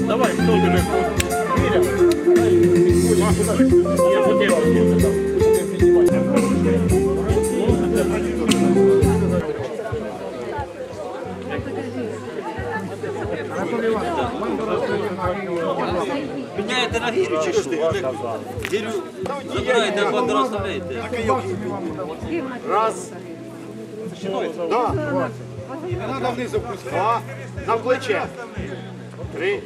Давай, вже Міря. Я подивлюся. Міняєте на гірю чи що? Гірю забираєте, або розставляєте. Раз. Да. Не треба внизу пустити. Два. На плече. Три.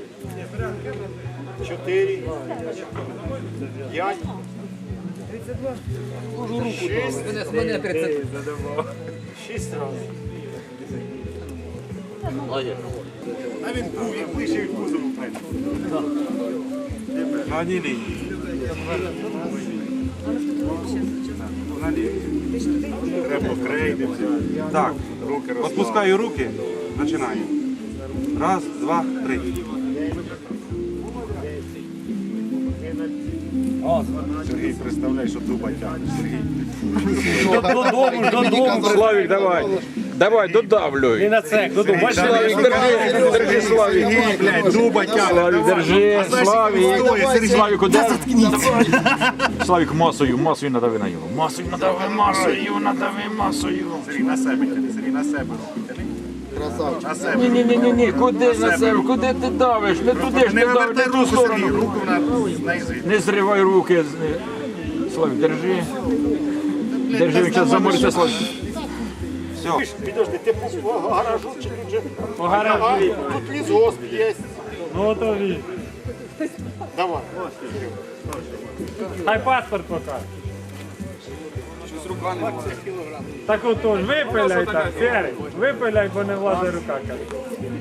Чотири. П'ять. Шість. Мене 30. Шість разів. А він був, він ближче від кузову. На одній лінії. На лінії. Треба крейдити. Так, Руки розслаб. відпускаю руки, починаю. Раз, два, три. Сергій, представляй, що дуба тягне. Сергій. Додому, додому. Славік, давай. Давай, додавлюй. І на цех, додому. Бачите, Славік, держи, держи, Славік. Сергій, блядь, дуба тягне. Славік, держи, Славік. Славік, удар. Славік, масою, масою надави на його. Масою надави, масою, надави, масою. Сергій, на себе Сергій, на себе. Красавчик. Ні, ні, ні, ні, ні, куди на себе, куди ти давиш? Не туди ж Не давиш, не ту сторону. руку на. Не зривай руки. Славік, держи. Держи, він зараз замориться, Славік. Все. Підожди, ти по по гаражу чи тут же? По гаражу. Тут лісгосп є. Ну то він. Давай. Хай паспорт покаже. Так отож, випиляй так, Серий, випиляй, бо не влазить рука. каже.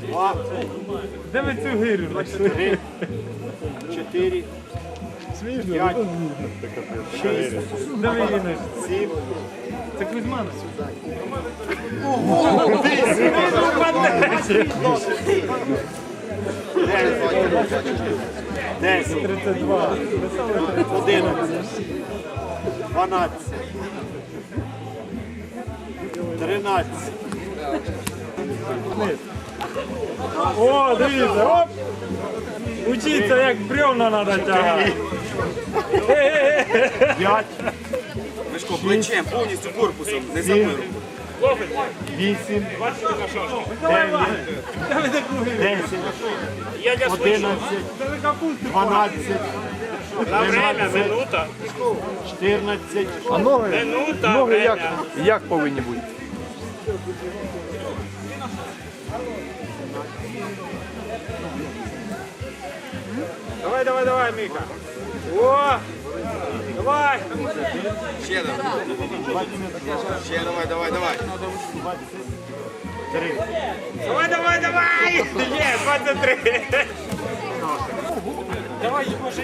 Два, Де ви цю гирю знайшли? чотири, п'ять, шість, Де ви її знайшли? сім, Це Кузьмана. десять, 32. одинадцять, дванадцять, тринадцять, О, дивіться, оп! Учіться, як бревна треба тягати. п'ять, Мишко, плечем, повністю корпусом, не сім, самою. вісім, дев'ять, десять, одинадцять, дванадцять, тринадцять, чотирнадцять, А ноги, ноги як, як повинні бути? Давай, давай, давай, Міка. О! Давай! Ще давай. Ще давай, давай, давай. Давай, давай, давай! Є, 23! Давай, може,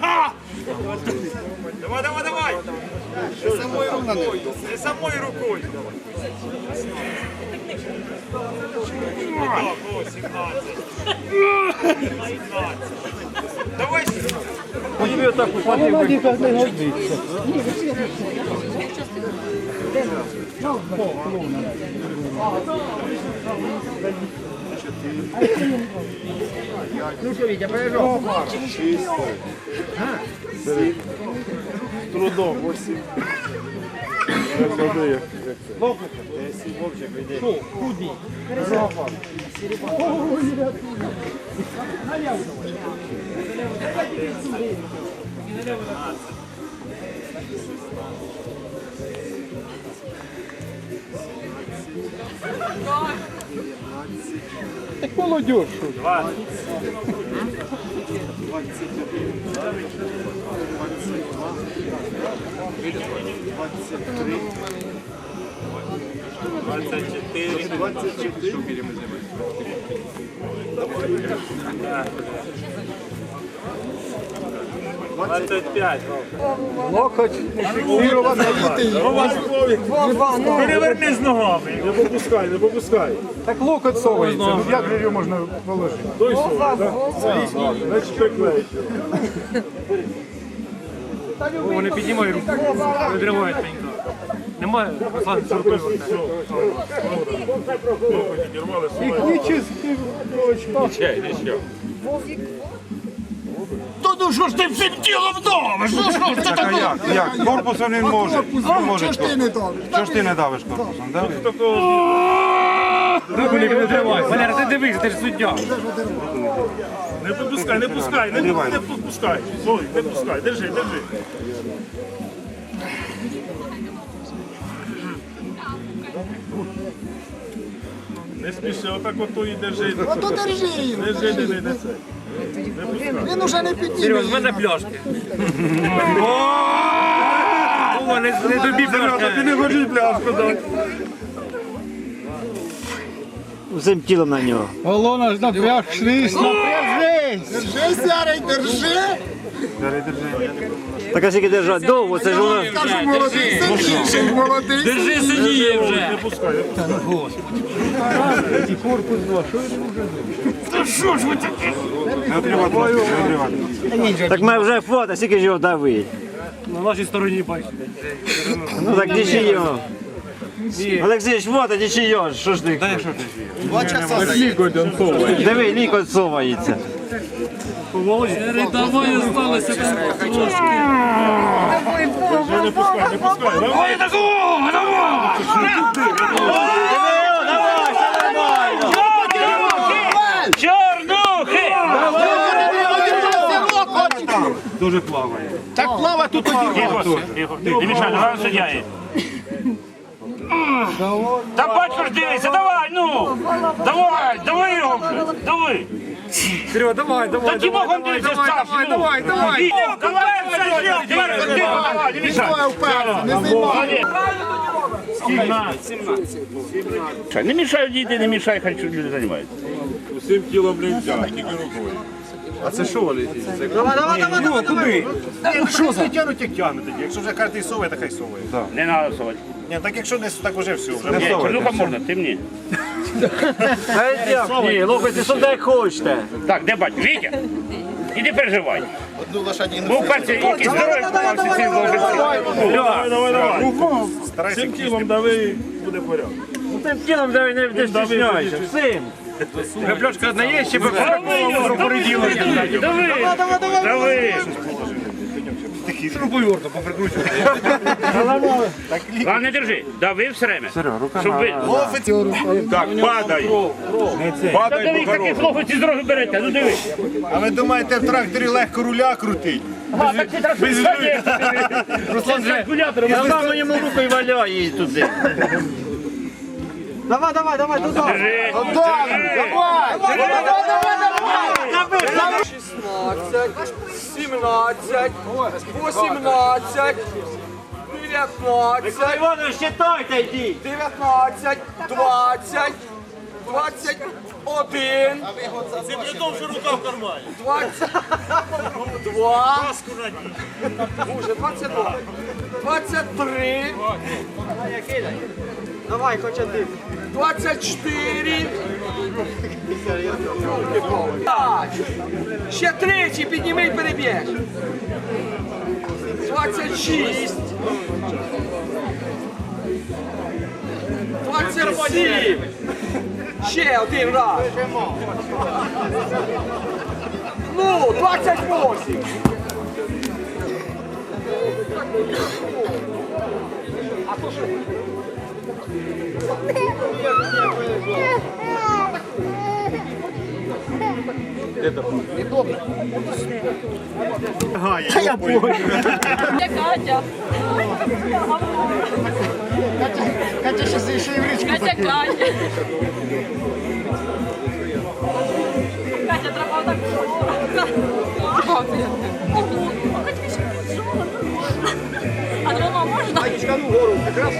Давай, давай, давай! Не самою рукою. Не самою рукою. Так, о, 17. 17. Давай. Подиви так посмотри. трудом, восім. Так молодежь. 20. 24, 24. Давай. 25. Локоть фіксировано. Переверни з ногами. Не попускай, не попускай. Так локоть совається. Ну як її можна положити? Той совається. Значить, приклеїть. Вони піднімають руку, відривають пенька. Немає, Руслан, сюрпризу. Технічний. Нічого. То ну що ж ти всім тілом давиш? Ну що ж ти А як? Як? Корпусом він може. може Чого ж ти не давиш? Чого ж ти не давиш корпусом? Дави. Руку не. Валера, ти дивись, ти ж суддя. Не попускай, не пускай, не, не попускай. Не пускай, держи, держи. Не спіши, отак ото і держи. Ото держи його. Держи, не, не, не це. Він уже не підніме. Серйоз, в мене пляшки. О, не, не тобі пляшки. Ти не хочеш пляшку дати. Всім тілом на нього. Олона ж напрягшись, напряжись. Держи, Сярий, держи. Так а скільки держать? Довго, це ж воно. Кажу, молодий, сильніший, молодий. Держи сидіє вже. Не пускай, не пускай. Не обривати, не обривати. Так ми вже фото, скільки ж його давить. На нашій стороні бачите. Ну так нічийо. Олексійович, фото нічийо. Що ж ти? Два часа заїхав. Диви, лік отсовується. Давай осталося там трошки. Не пускай. Давай. Дуже плаває. Так плава тут тоді. Не мішай, давай суддяє. Та батько ж дивися, давай, ну! Давай, давай його вже, давай! Серйоз, давай, давай. Та ті богом дивися, Стас, ну! Давай, давай. Давай, давай, давай, давай, не мішай! Не знімай. Не мішай діти, не мішай, хай люди займаються. Усім тілом можна, тільки рукою. Що за? Тягнуть, як тягнуть тоді. Якщо вже кожен соває, так хай соває. Не треба совати. Ні, так якщо не так уже все. Вже Ні, Чорнуха можна, ти мені. Ні, лопайте сюди як хочете. Так, де батько? Вітя? Іди переживай. Одну лошадіну. Був перший, який здоровий попався цим ложиться. Давай, давай, давай. Всім тілом дави, буде порядок. Тим тілом давай не стісняйся. Всім. Вже одна є, ще би Дави його, дави дави, дави. Главне держи, дави все время. Щоб ви... Так, падай. Та дивись, таких хлопці з дороги берете, ну диви. А ви думаєте, в тракторі легко руля крутить? А, так ти так конечно, Руслан з калькулятором. Я сам йому рукою валяю її туди. Давай, давай, давай, туди. Держи. 17, 18, 19, Іванович, считайте, йдіть. 19, 20, 21. Це вже довше рука в кармані. 22. Боже, 22. 23. Давай, хоч один. 24. Так. Ще тричі підніми і перебіж. 26. 27. Ще один раз. Ну, 28. Катя. Катя ще ще й в річку. Катя, Катя. Катя, треба так. А двома можна? Анечка, ну гору, якраз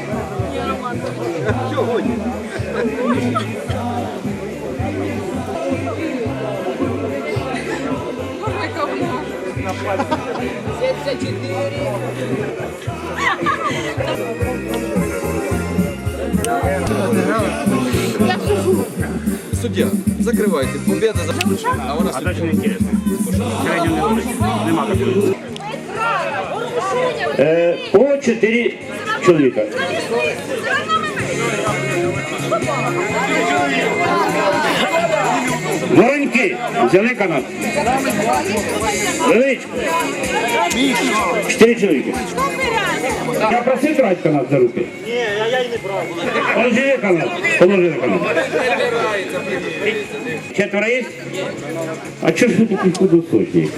Суддя, закривайте. Победа за... А у нас А дальше не інтересно. Крайньо не нема такої. Е, по чотири чоловіка. Вороньки, взяли канат. Величко. Чотири чоловіки. Я просив брати канат за руки. Ні, я й не брав. Положили канат. Положили канат. Четверо є? А чого ж ви такі худосочні?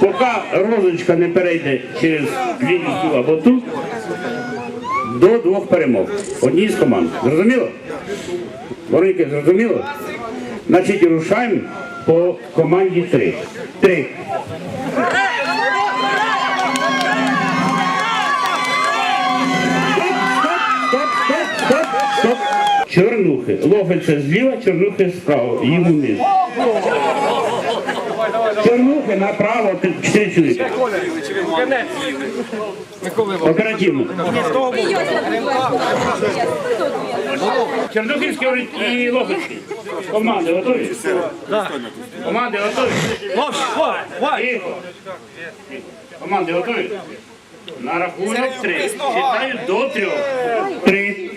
Поки розочка не перейде через лінію або ту, до двох перемог. Одній з команд. Зрозуміло? Вороньки, зрозуміло? Значить, рушаємо по команді три. Три. Чорнухи. Лофельце зліва, чорнухи справа. Їм униз. Чорнухи направо, ти- чотири чоловіка. Оперативно. Чернухівський і Лоховський. Команди готові? Команди готові? Команди готові? На рахунок три. Читаю до трьох. Три.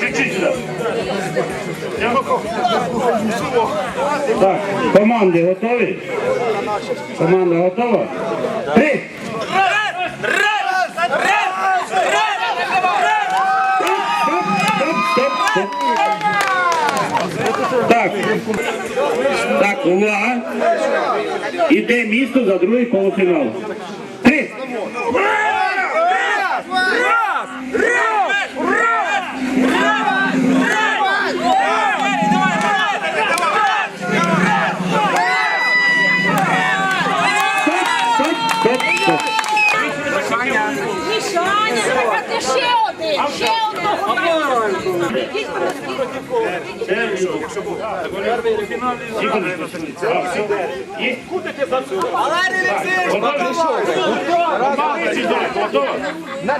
Чуть-чуть сюди. Так, команди готові? Команда готова? Стоп. Так, так, увага. Іде місто за другий полуфінал. Три! Стоп, стоп, стоп, стоп. Мішаня, а ти ще один, ще одного.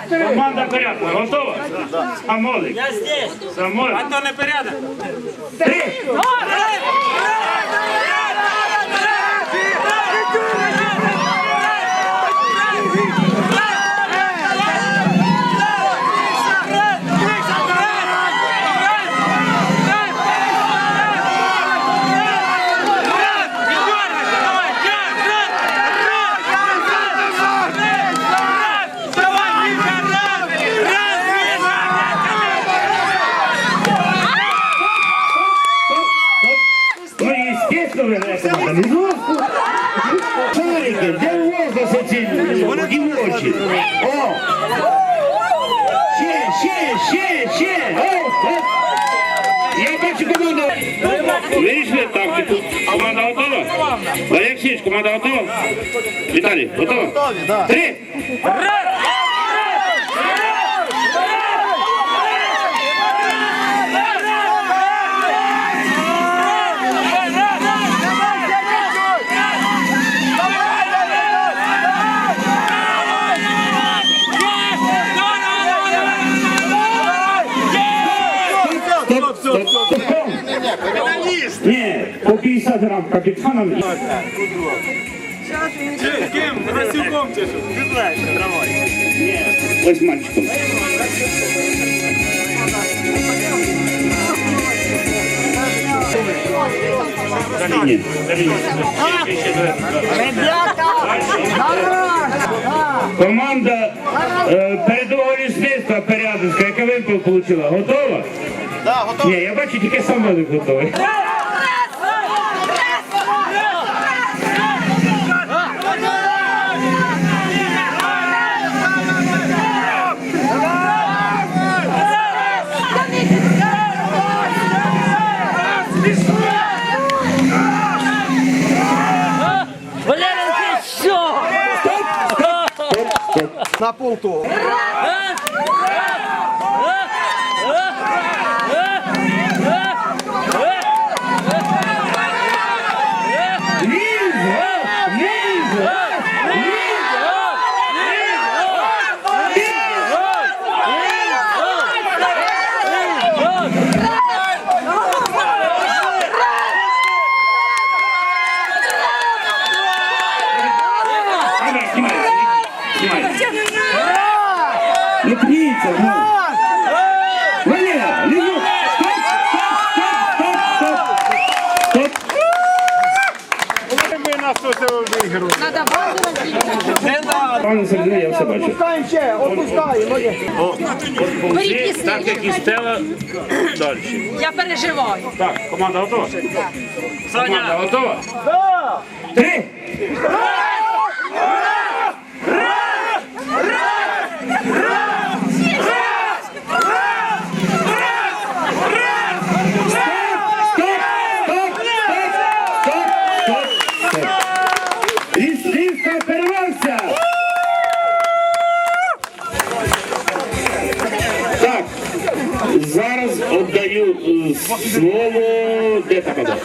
Команда порядку, готова? Самолик. Я здесь. Самолик. А то не порядок. Три. Ну, команда готова? Віталій, готова? Три! Стоп, 150 грам капитаном. Кем? Красюком чешу. Давай. Нет, ось мальчиком. Ребята! Команда э, передового лісництва яка випив отримала, готова? Да, готова. Ні, я бачу, тільки сам готовий. На полту. Знімай, знімай, знімай. Не пніться, ну. Валера, лізу. Стоп, стоп, стоп, стоп, стоп. Стоп. Ви нас тут обігруєте. Надо базу розбити. Пане Сергію, я все бачу. Опускаємо ще, опускаємо. Беріть Так, як і стела, далі. Я переживаю. Так, команда готова? Команда готова? Три. Зараз віддаю е, слово. Де та вода?